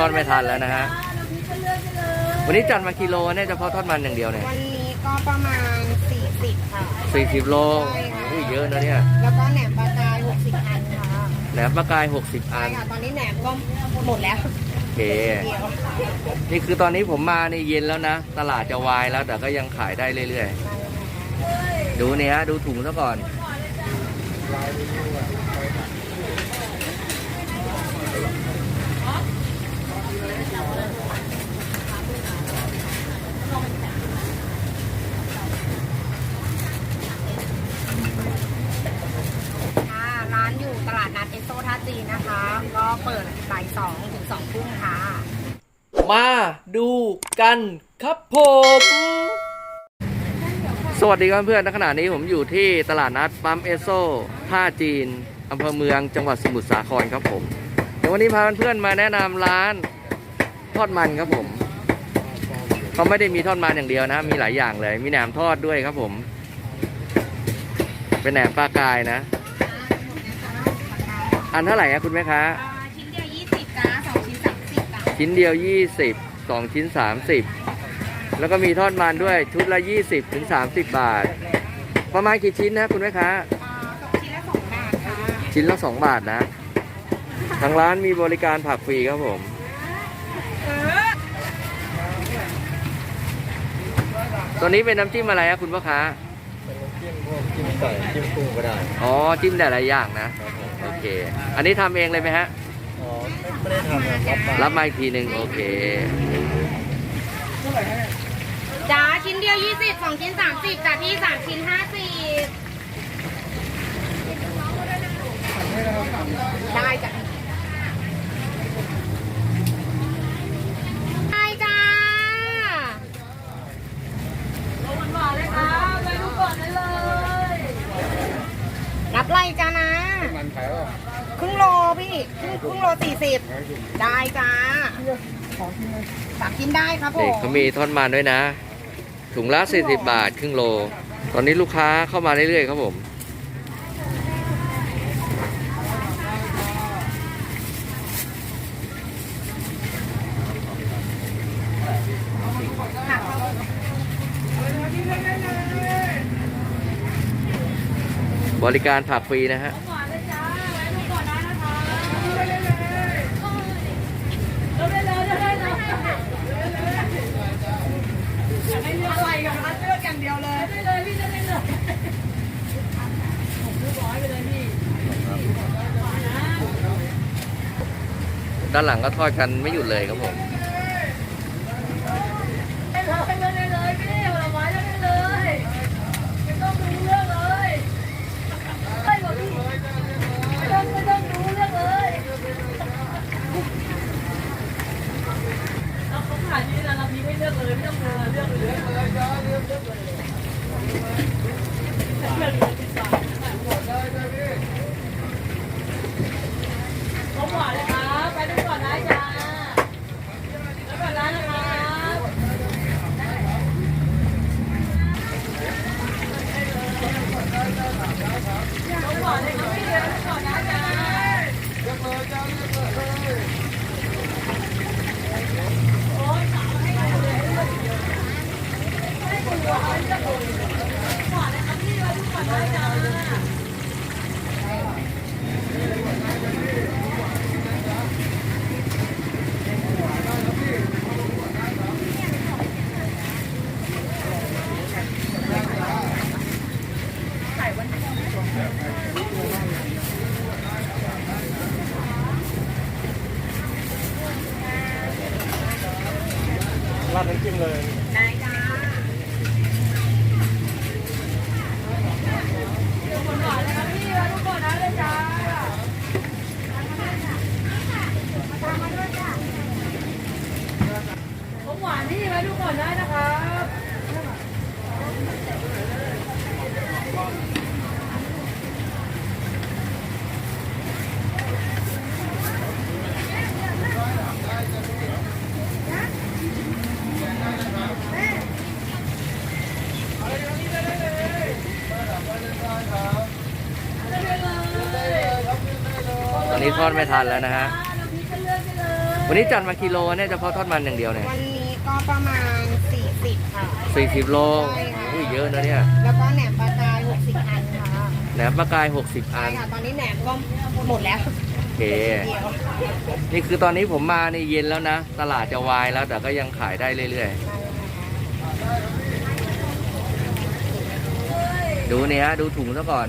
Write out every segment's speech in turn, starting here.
ทอดไม่ทันแล้วนะฮะ วันนี้จัดมากิโลเนี่ยเฉพาะทอดมันอย่างเดียวเนี่ยวันนี้ก็ประมาณ 40 ค่ะ สี่สิบโลใช่ค่ะ อุ้ยเยอะนะเนี่ย แล้วก็แหนมปลากาย 60 อันค่ะแหนมปลากายหกสิบใช่อัน ค่ะ ตอนนี้แหนมก็หมดแล้วโอเค เดียวนี่คือตอนนี้ผมมาในเย็นแล้วนะ ตลาดจะวายแล้วแต่ก็ยังขายได้เรื่อยๆ ดูเนี่ยฮะ ดูถุงซะก่อน ค่ะร้านอยู่ตลาดนัดเอสโซท่าจีนนะคะ ก็เปิดบ่ายสองถึงสองทุ่มค่ะ มาดูกันครับผม สวัสดีครับเพื่อนณขณะนี้ผมอยู่ที่ตลาดนัดปั๊มเอสโซท่าจีนอำเภอเมืองจังหวัดสมุทรสาครครับผม เดี๋ยววันนี้พาเพื่อนๆมาแนะนำร้านทอดมันครับผม เขาไม่ได้มีทอดมันอย่างเดียวนะ มีหลายอย่างเลย มีแหนมทอดด้วยครับผม เป็นแหนมปลากายนะ อันเท่าไหร่อะคุณแม่ค้า ชิ้นเดียว 20 2 ชิ้น 30 แล้วก็มีทอดมันด้วยชุดละ 20 ถึง 30 บาท ประมาณกี่ชิ้นนะคุณแม่ค้าอ่าตกชิ้นละสองบาทค่ะชิ้นละ 2 บาทนะ ทางร้านมีบริการผักฟรีครับผมตัวนี้เป็นน้ำจิ้มอะไรครับคุณพ่อค้าเป็นน้ำจิ้มพวกจิ้มไก่จิ้มกุ้งก็ได้ อ๋อ จิ้มได้หลายอย่างนะครับผมโอเค อันนี้ทำเองเลยไหมฮะ รับรับมารับมาอีกทีหนึ่งโอเคจ้าชิ้นเดียว20สองชิ้น30จ้าพี่สามชิ้น50ได้จ้ะได้จ้ารับไรจ้านะ มันขายว่า ครึ่งโล พี่ครึ่งโลสี่สิบได้จ้าสามชิ้นได้ครับผมเขามีทอดมันด้วยนะ ถุงละ40บาทครึ่งโล ตอนนี้ลูกค้าเข้ามาเรื่อยๆครับผมบริการผักฟรีนะฮะ อะไรกับร้านเลือกอย่างเดียวเลย ด้านหลังก็ทอดกันไม่หยุดเลยครับผม ราดน้ำจิ้มเลย ได้จ้า啊ตอ นนี้ทอดไม่ทันแล้วนะฮะ วันนี้จัดมากิโลเนี่ยเฉพาะทอดมันอย่างเดียวเนี่ยวันนี้ก็ประมาณ 40 ค่ะ สี่สิบโลใช่ค่ะ อุ้ยเยอะนะเนี่ย แล้วก็แหนมปลากาย60 อันค่ะแหนมปลากายหกสิบใช่อัน ค่ะ ตอนนี้แหนมก็หมดแล้วโอเค เดียวนี่คือตอนนี้ผมมาในเย็นแล้วนะ ตลาดจะวายแล้วแต่ก็ยังขายได้เรื่อยๆ ดูเนี่ยฮะ ดูถุงซะก่อน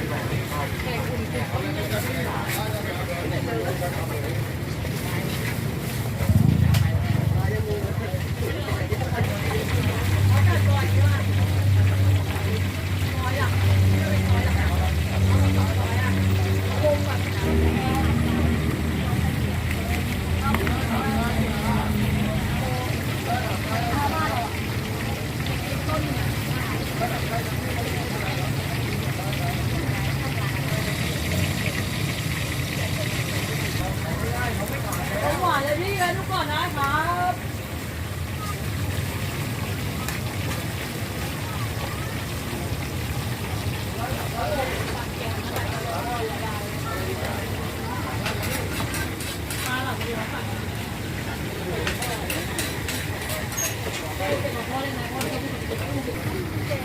Okay, we'll be back. นะครับ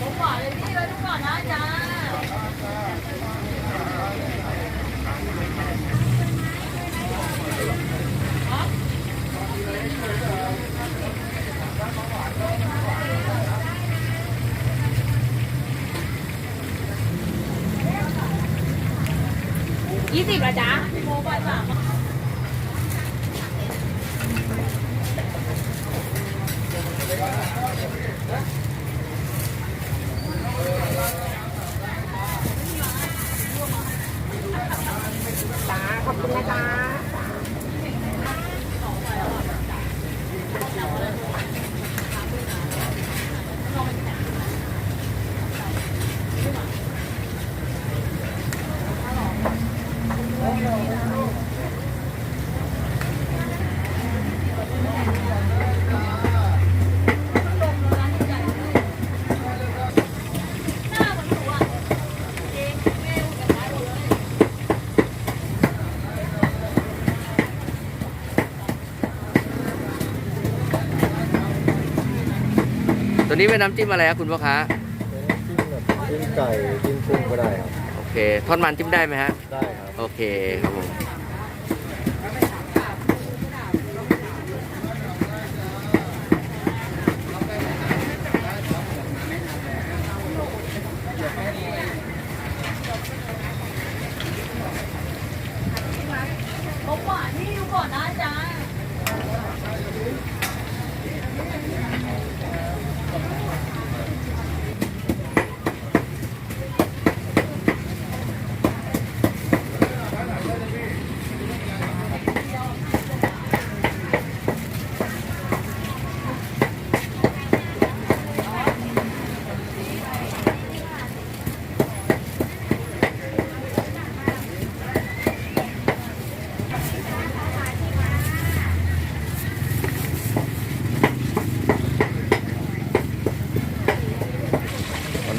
ผมหวานเลยพี่เลยทุกคนนะจ๊ะ20ละจ๊ะโมบา ยี่สิบละจ้า ตัวนี้เป็นน้ำจิ้มอะไรครับคุณพ่อค้าเป็นน้ำจิ้มแบบจิ้มไก่จิ้มกุ้งก็ได้ครับ โอเค ทอดมันจิ้มได้ไหมฮะ ได้ครับ โอเคครับผม ผมหวานพี่ดูก่อนนะจ๊ะ ตอนด้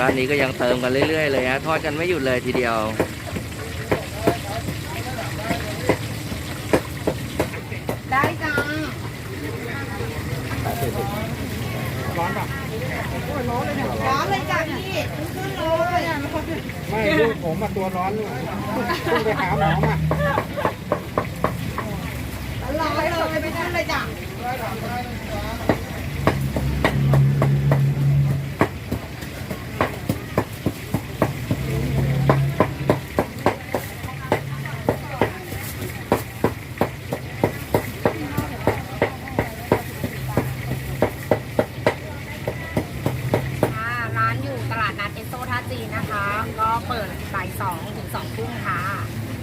านนี้ก็ยังเติมกันเรื่อยๆเลยฮะทอดกันไม่หยุดเลยทีเดียว ได้จ้าร้อนป่ะร้อนเลยจ้ะพี่ขึ้นเลยไม่ลูกผมมาตัวร้อนเลยเพิ่งไปหาหมอมาร้อนเลยไปขึ้นเลยจ้ะ จีนนะคะ ก็ เปิดบ่ายสองถึงสองทุ่มค่ะ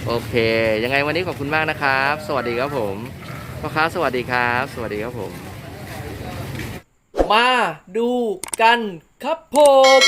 โอเค ยังไงวันนี้ขอบคุณมากนะครับ สวัสดีครับผมพ่อค้าสวัสดีครับ สวัสดีครับผม มาดูกันครับผม